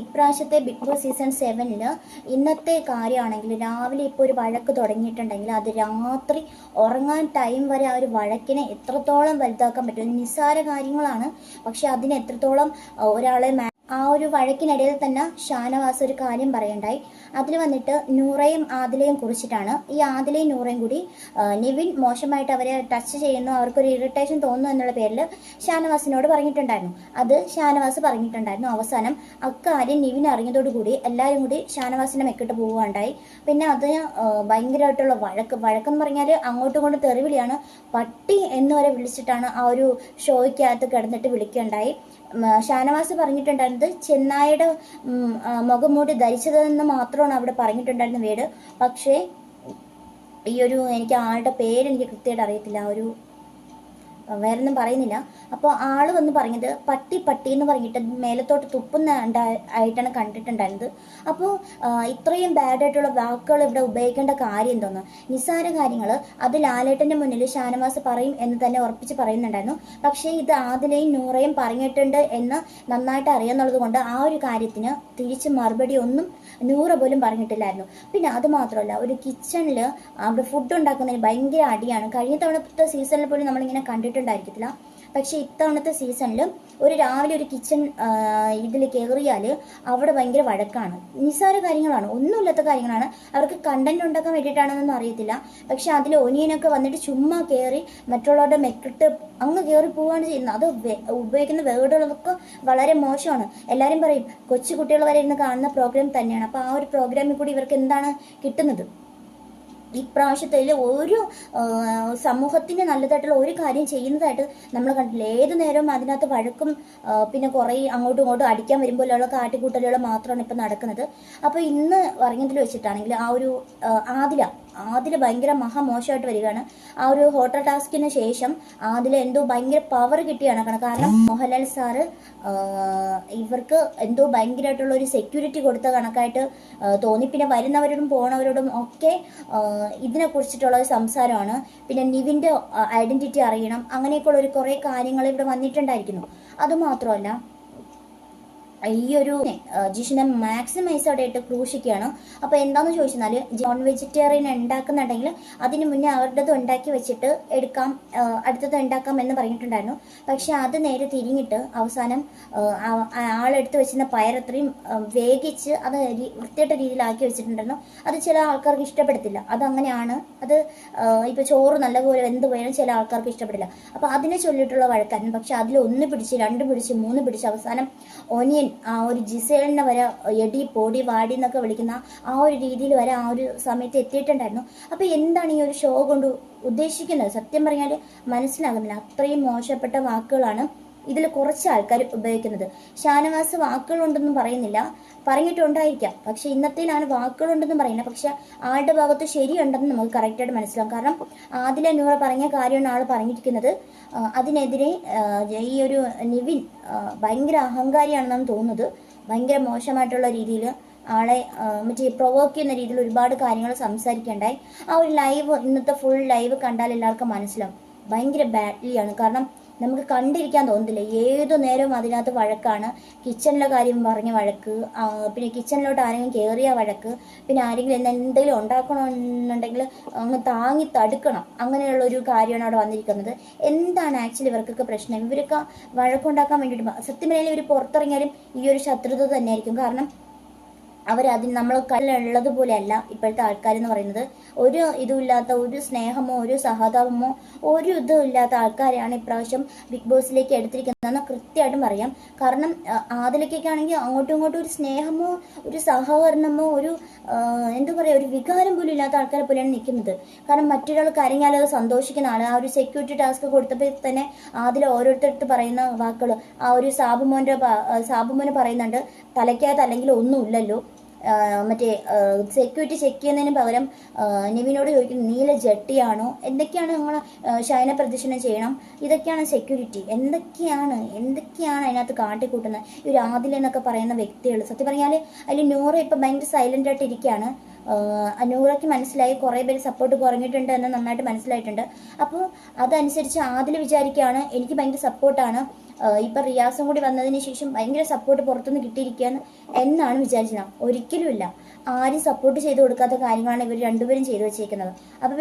ഇപ്രാവശ്യത്തെ big boss season സെവനിൽ ഇന്നത്തെ കാര്യമാണെങ്കിൽ രാവിലെ ഇപ്പോൾ ഒരു വഴക്ക് തുടങ്ങിയിട്ടുണ്ടെങ്കിൽ അത് രാത്രി ഉറങ്ങാൻ ടൈം വരെ ആ ഒരു വഴക്കിനെ എത്രത്തോളം വലുതാക്കാൻ പറ്റും? നിസ്സാര കാര്യങ്ങളാണ്. പക്ഷെ അതിന് എത്രത്തോളം ഒരാളെ ആ ഒരു വഴക്കിനിടയിൽ തന്നെ ഷാനവാസ് ഒരു കാര്യം പറയണ്ടായി. അതിൽ വന്നിട്ട് നൂറയും ആദിലയും കുറിച്ചിട്ടാണ്. ഈ ആദിലയും നൂറയും കൂടി നിവിൻ മോശമായിട്ട് അവരെ ടച്ച് ചെയ്യുന്നു അവർക്കൊരു ഇറിറ്റേഷൻ തോന്നുന്നു എന്നുള്ള പേരിൽ ഷാനവാസിനോട് പറഞ്ഞിട്ടുണ്ടായിരുന്നു. അത് ഷാനവാസ് പറഞ്ഞിട്ടുണ്ടായിരുന്നു അവസാനം. അക്കാര്യം നിവിൻ അറിഞ്ഞതോടുകൂടി എല്ലാവരും കൂടി ഷാനവാസിനെ മെക്കിട്ട് പോവുകയുണ്ടായി. പിന്നെ അത് ഭയങ്കരമായിട്ടുള്ള വഴക്ക്. വഴക്കെന്ന് പറഞ്ഞാൽ അങ്ങോട്ടും ഇങ്ങോട്ടും തെറിവിളിയാണ് പട്ടി എന്ന് വരെ വിളിച്ചിട്ടാണ് ആ ഒരു ഷോയ്ക്കകത്ത് കിടന്നിട്ട് വിളിക്കുകയുണ്ടായി. ഷാനവാസ് പറഞ്ഞിട്ടുണ്ടായിരുന്നത് ആ, മുഖംമൂടി ധരിച്ചതെന്ന് മാത്രമാണ് അവിടെ പറഞ്ഞിട്ടുണ്ടായിരുന്ന വീട്. പക്ഷേ ഈ ഒരു എനിക്ക് ആളുടെ പേര് എനിക്ക് കൃത്യമായിട്ട് അറിയത്തില്ല. ഒരു വേറൊന്നും പറയുന്നില്ല. അപ്പോൾ ആൾ വന്ന് പറഞ്ഞത് പട്ടി പട്ടി എന്ന് പറഞ്ഞിട്ട് മേലത്തോട്ട് തുപ്പുന്ന ആയിട്ടാണ് കണ്ടിട്ടുണ്ടായിരുന്നത്. അപ്പോൾ ഇത്രയും ബാഡായിട്ടുള്ള വാക്കുകൾ ഇവിടെ ഉപയോഗിക്കേണ്ട കാര്യം എന്തോന്ന്? നിസ്സാര കാര്യങ്ങൾ. അത് ലാലേട്ടന്റെ മുന്നിൽ ഷാനവാസ് പറയും എന്ന് തന്നെ ഉറപ്പിച്ച് പറയുന്നുണ്ടായിരുന്നു. പക്ഷേ ഇത് ആദിലയും നൂറയും പറഞ്ഞിട്ടുണ്ട് എന്ന് നന്നായിട്ട് അറിയാന്നുള്ളത് കൊണ്ട് ആ ഒരു കാര്യത്തിന് തിരിച്ച് മറുപടി ഒന്നും നൂറ പോലും പറഞ്ഞിട്ടില്ലായിരുന്നു. പിന്നെ അത് മാത്രമല്ല ഒരു കിച്ചണിൽ അവിടെ ഫുഡ് ഉണ്ടാക്കുന്നതിന് ഭയങ്കര അടിയാണ്. കഴിഞ്ഞ തവണത്തെ സീസണിൽ പോലും നമ്മളിങ്ങനെ കണ്ടിട്ടുണ്ടായിരിക്കത്തില്ല. പക്ഷേ ഇത്തവണത്തെ സീസണിൽ ഒരു രാവിലെ ഒരു കിച്ചൺ ഇതിൽ കയറിയാൽ അവിടെ ഭയങ്കര വഴക്കാണ്. നിസ്സാര കാര്യങ്ങളാണ്. ഒന്നുമില്ലാത്ത കാര്യങ്ങളാണ്. അവർക്ക് കണ്ടന്റ് ഉണ്ടാക്കാൻ വേണ്ടിയിട്ടാണെന്നൊന്നും അറിയത്തില്ല. പക്ഷെ അതിൽ ഒനിയനൊക്കെ വന്നിട്ട് ചുമ്മാ കയറി മറ്റുള്ളവരുടെ മെക്കിട്ട് അങ്ങ് കയറി പോവുകയാണ് ചെയ്യുന്നത്. അത് ഉപയോഗിക്കുന്ന വേർഡുകളൊക്കെ വളരെ മോശമാണ്. എല്ലാവരും പറയും കൊച്ചു കുട്ടികൾ വരെ ഇരുന്ന് കാണുന്ന പ്രോഗ്രാം തന്നെയാണ്. അപ്പോൾ ആ ഒരു പ്രോഗ്രാമിൽ കൂടി ഇവർക്ക് എന്താണ് കിട്ടുന്നത്? ഇപ്രാവശ്യത്തിൽ ഒരു സമൂഹത്തിന് നല്ലതായിട്ടുള്ള ഒരു കാര്യം ചെയ്യുന്നതായിട്ട് നമ്മൾ കണ്ടില്ല ഏത് നേരവും അതിനകത്ത് വഴക്കും പിന്നെ കുറേ അങ്ങോട്ടും ഇങ്ങോട്ടും അടിക്കാൻ വരുമ്പോഴുള്ള കാട്ടിക്കൂട്ടലുകൾ മാത്രമാണ് ഇപ്പം നടക്കുന്നത്. അപ്പോൾ ഇന്ന് പറഞ്ഞതിൽ വെച്ചിട്ടാണെങ്കിൽ ആ ഒരു ആദില ആദില ഭയങ്കര മഹാമോശമായിട്ട് വരികയാണ്. ആ ഒരു ഹോട്ടൽ ടാസ്കിന് ശേഷം ആദില എന്തോ ഭയങ്കര പവർ കിട്ടിയാണ് കാരണം മോഹൻലാൽ സാറ് ഇവർക്ക് എന്തോ ഭയങ്കരമായിട്ടുള്ള ഒരു സെക്യൂരിറ്റി കൊടുത്ത കണക്കായിട്ട് തോന്നി. പിന്നെ വരുന്നവരോടും പോണവരോടും ഒക്കെ ഇതിനെ കുറിച്ചിട്ടുള്ള ഒരു സംസാരമാണ്. പിന്നെ നിവിന്റെ ഐഡന്റിറ്റി അറിയണം. അങ്ങനെയൊക്കെയുള്ള ഒരു കുറേ കാര്യങ്ങൾ ഇവിടെ വന്നിട്ടുണ്ടായിരിക്കുന്നു. അതുമാത്രമല്ല ഈ ഒരു ജിഷിനെ മാക്സിമൈസ് അവിടെ ഇട്ട് ക്രൂശിക്കുകയാണ്. അപ്പോൾ എന്താന്ന് ചോദിച്ചാൽ നോൺ വെജിറ്റേറിയൻ ഉണ്ടാക്കുന്നുണ്ടെങ്കിൽ അതിന് മുന്നേ അവരുടേത് ഉണ്ടാക്കി വെച്ചിട്ട് എടുക്കാം അടുത്തത് ഉണ്ടാക്കാം എന്ന് പറഞ്ഞിട്ടുണ്ടായിരുന്നു. പക്ഷെ അത് നേരെ തിരിഞ്ഞിട്ട് അവസാനം ആളെടുത്ത് വെച്ചിരുന്ന പയറത്രയും വേഗിച്ച് അത് വൃത്തിയായിട്ട രീതിയിലാക്കി വെച്ചിട്ടുണ്ടായിരുന്നു. അത് ചില ആൾക്കാർക്ക് ഇഷ്ടപ്പെടത്തില്ല. അങ്ങനെയാണ് അത് ഇപ്പോൾ ചോറ് നല്ലപോലെ വെന്ത് പോയാലും ചില ആൾക്കാർക്ക് ഇഷ്ടപ്പെടില്ല. അപ്പോൾ അതിനെ ചൊല്ലിയിട്ടുള്ള വഴക്കാരൻ പക്ഷെ അതിൽ ഒന്ന് പിടിച്ച് രണ്ട് പിടിച്ച് മൂന്ന് പിടിച്ച് അവസാനം ഒനിയൻ ആ ഒരു ജിസേലിനെ വരെ എടി പൊടി വാടി എന്നൊക്കെ വിളിക്കുന്ന ആ ഒരു രീതിയിൽ വരെ ആ ഒരു സമയത്ത് എത്തിയിട്ടുണ്ടായിരുന്നു. അപ്പോൾ എന്താണ് ഈ ഒരു ഷോ കൊണ്ട് ഉദ്ദേശിക്കുന്നത്? സത്യം പറഞ്ഞാൽ മനസ്സിലാകുന്നില്ല. അത്രയും മോശപ്പെട്ട വാക്കുകളാണ് ഇതിൽ കുറച്ച് ആൾക്കാർ ഉപയോഗിക്കുന്നത്. ഷാനവാസ് വാക്കുകളുണ്ടെന്നും പറയുന്നില്ല. പറഞ്ഞിട്ടുണ്ടായിരിക്കാം. പക്ഷെ ഇന്നത്തേലാണ് വാക്കുകളുണ്ടെന്നും പറയുന്നത്. പക്ഷെ ആളുടെ ഭാഗത്ത് ശരിയുണ്ടെന്ന് നമുക്ക് കറക്റ്റായിട്ട് മനസ്സിലാവും കാരണം ആദില നൂറ പറഞ്ഞ കാര്യമാണ് ആൾ പറഞ്ഞിരിക്കുന്നത്. അതിനെതിരെ ഈ ഒരു നിവിൻ ഭയങ്കര അഹങ്കാരിയാണെന്നാണ് തോന്നുന്നത്. ഭയങ്കര മോശമായിട്ടുള്ള രീതിയിൽ ആളെ മറ്റേ പ്രൊവോക്ക് ചെയ്യുന്ന രീതിയിൽ ഒരുപാട് കാര്യങ്ങൾ സംസാരിക്കേണ്ടായി. ആ ഒരു ലൈവ് ഇന്നത്തെ ഫുൾ ലൈവ് കണ്ടാൽ എല്ലാവർക്കും മനസ്സിലാവും. ഭയങ്കര ബാഡ്ലിയാണ് കാരണം നമുക്ക് കണ്ടിരിക്കാൻ തോന്നുന്നില്ല ഏതു നേരവും അതിനകത്ത് വഴക്കാണ്. കിച്ചണിലെ കാര്യം പറഞ്ഞ വഴക്ക് പിന്നെ കിച്ചണിലോട്ട് ആരെങ്കിലും കയറിയ വഴക്ക് പിന്നെ ആരെങ്കിലും എന്ത് എന്തെങ്കിലും ഉണ്ടാക്കണമെന്നുണ്ടെങ്കിൽ അങ്ങ് താങ്ങി തടുക്കണം. അങ്ങനെയുള്ള ഒരു കാര്യമാണ് അവിടെ വന്നിരിക്കുന്നത്. എന്താണ് ആക്ച്വലി ഇവർക്കൊക്കെ പ്രശ്നം? ഇവരൊക്കെ വഴക്കുണ്ടാക്കാൻ വേണ്ടിയിട്ട് സത്യം പറഞ്ഞാൽ ഇവർ പുറത്തിറങ്ങിയാലും ഈ ഒരു ശത്രുത തന്നെയായിരിക്കും. കാരണം അവരതിന് നമ്മൾ കല്ലുള്ളത് പോലെയല്ല ഇപ്പോഴത്തെ ആൾക്കാരെന്ന് പറയുന്നത്. ഒരു ഇതുമില്ലാത്ത ഒരു സ്നേഹമോ ഒരു സഹതാപമോ ഒരു ഇതും ഇല്ലാത്ത ആൾക്കാരെയാണ് ഇപ്രാവശ്യം ബിഗ് ബോസിലേക്ക് എടുത്തിരിക്കുന്നതെന്ന് കൃത്യമായിട്ടും പറയാം. കാരണം ആദിലേക്കൊക്കെ ആണെങ്കിൽ അങ്ങോട്ടും ഇങ്ങോട്ടും ഒരു സ്നേഹമോ ഒരു സഹകരണമോ ഒരു എന്താ പറയുക ഒരു വികാരം പോലും ഇല്ലാത്ത ആൾക്കാരെ പോലെയാണ് നിൽക്കുന്നത്. കാരണം മറ്റൊരാൾ കരഞ്ഞാൽ അത് സന്തോഷിക്കുന്ന ആൾ ആ ഒരു സെക്യൂരിറ്റി ടാസ്ക് കൊടുത്തപ്പോൾ തന്നെ അതിൽ ഓരോരുത്തരടുത്ത് പറയുന്ന വാക്കുകൾ ആ ഒരു സാബുമോന്റെ സാബുമോന് പറയുന്നുണ്ട് തലയ്ക്കകത്ത് അല്ലെങ്കിൽ ഒന്നുമില്ലല്ലോ. മറ്റേ സെക്യൂരിറ്റി ചെക്ക് ചെയ്യുന്നതിന് പകരം നിവിനോട് ചോദിക്കുന്നു നീല ജട്ടിയാണോ? എന്തൊക്കെയാണ് നിങ്ങൾ ശയന പ്രദർശനം ചെയ്യണം? ഇതൊക്കെയാണ് സെക്യൂരിറ്റി എന്തൊക്കെയാണ് എന്തൊക്കെയാണ് അതിനകത്ത് കാട്ടിക്കൂട്ടുന്നത്? ഈ ഒരു ആദിലെന്നൊക്കെ പറയുന്ന വ്യക്തികൾ സത്യം പറഞ്ഞാൽ അതിൽ നൂറ് ഇപ്പം ഭയങ്കര സൈലന്റ് ആയിട്ട് ഇരിക്കുകയാണ് അനൂറയ്ക്ക് മനസ്സിലായി കുറേ പേര് സപ്പോർട്ട് കുറഞ്ഞിട്ടുണ്ട് എന്ന് നന്നായിട്ട് മനസ്സിലായിട്ടുണ്ട്. അപ്പോൾ അതനുസരിച്ച് ആദിൽ വിചാരിക്കുകയാണ് എനിക്ക് ഭയങ്കര സപ്പോർട്ടാണ് ഇപ്പം റിയാസും കൂടി വന്നതിന് ശേഷം ഭയങ്കര സപ്പോർട്ട് പുറത്തുനിന്ന് കിട്ടിയിരിക്കുകയാണ് എന്നാണ് വിചാരിച്ചത്. ഒരിക്കലുമില്ല. ആരും സപ്പോർട്ട് ചെയ്ത് കൊടുക്കാത്ത കാര്യങ്ങളാണ് ഇവർ രണ്ടുപേരും ചെയ്തു വെച്ചേക്കുന്നത്. അപ്പോൾ